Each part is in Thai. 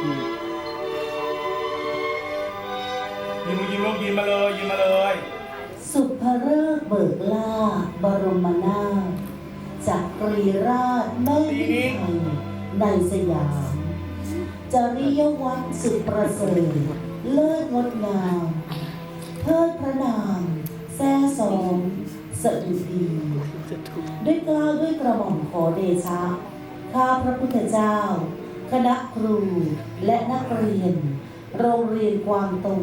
ยิ้มยิ้มลูกยิ้มมาเลยยิ้มมาเลย สุภฤกษ์เบิกล่าบรมนาถจักรีราชแม่ยิ่งไทยในสยาม จริยวัตรสุดประเสริฐเลิศงดงามเทิดพระนามแซ่สองสดุดีด้วยกล้าวด้วยกระหม่อมขอเดชะข้าพระพุทธเจ้า คณะครูและนักเรียน โรงเรียนกวางตง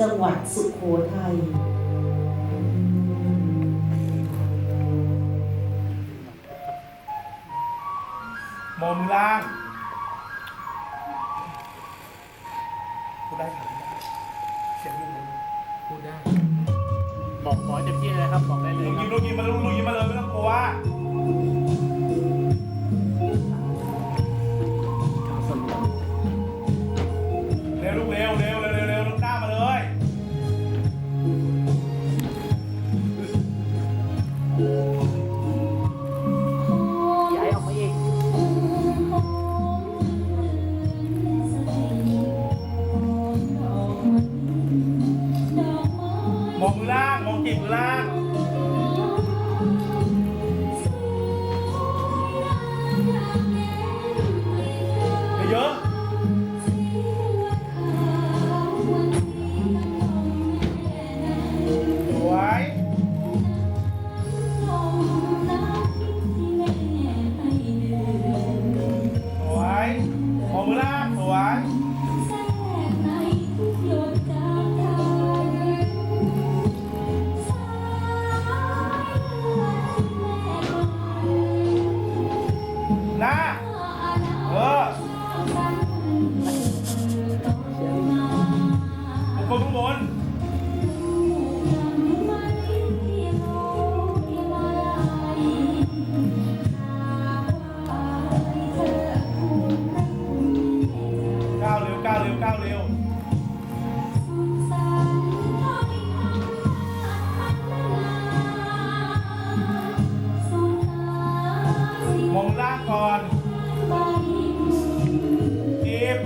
จังหวัดสุโขทัยมอมล่างพูดได้ครับเสียงยิ้มเลยพูดได้ บอกขอเต็มที่เลยครับ บอกได้เลยลูกคยิ้มรับลูกยิ้มมาลูกลูกยิ้มมาเลยไม่ต้องกลัว องล่าง ก่อนจีบ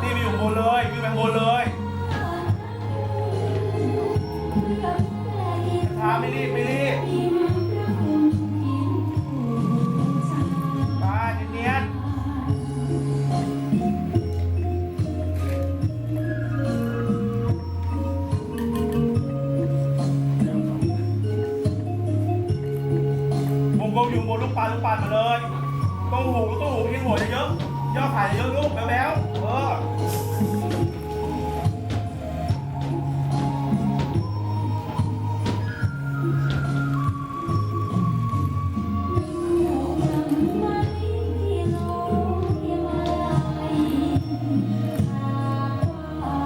ตีไปอยู่บนเลยขึ้นไปบนเลย กลมอยู่บนลูกปลาลูกปลามาเลยต้องหูต้องหูยิงหัวเยอะๆย่อขาเยอะลูกแบ๊วๆเออ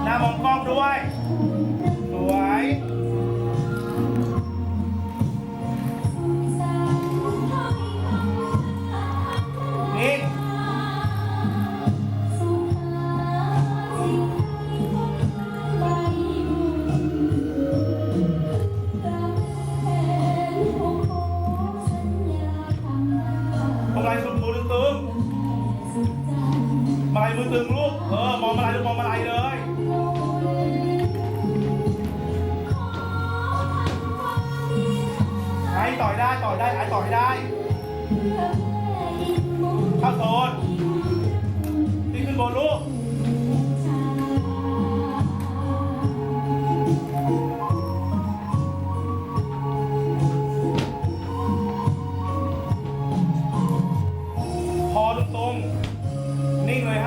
หน้ามองกล้องด้วยึงลูก เออ มองมาลายลูกมองมาลายเลยไอ้ต่อยได้ต่อยได้ไอ้ต่อยได้ เข้าโซนที่ขึ้นบนลูก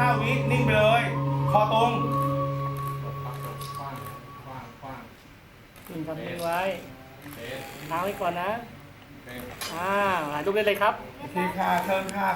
9 วินิ่งไปเลย คอตรงนิ่ทำนิ่งไว้เท้าไว้ก่อนนะ อ่าหาลูกเล่นเลยครับ โอเคค่ะเชิญค่ะ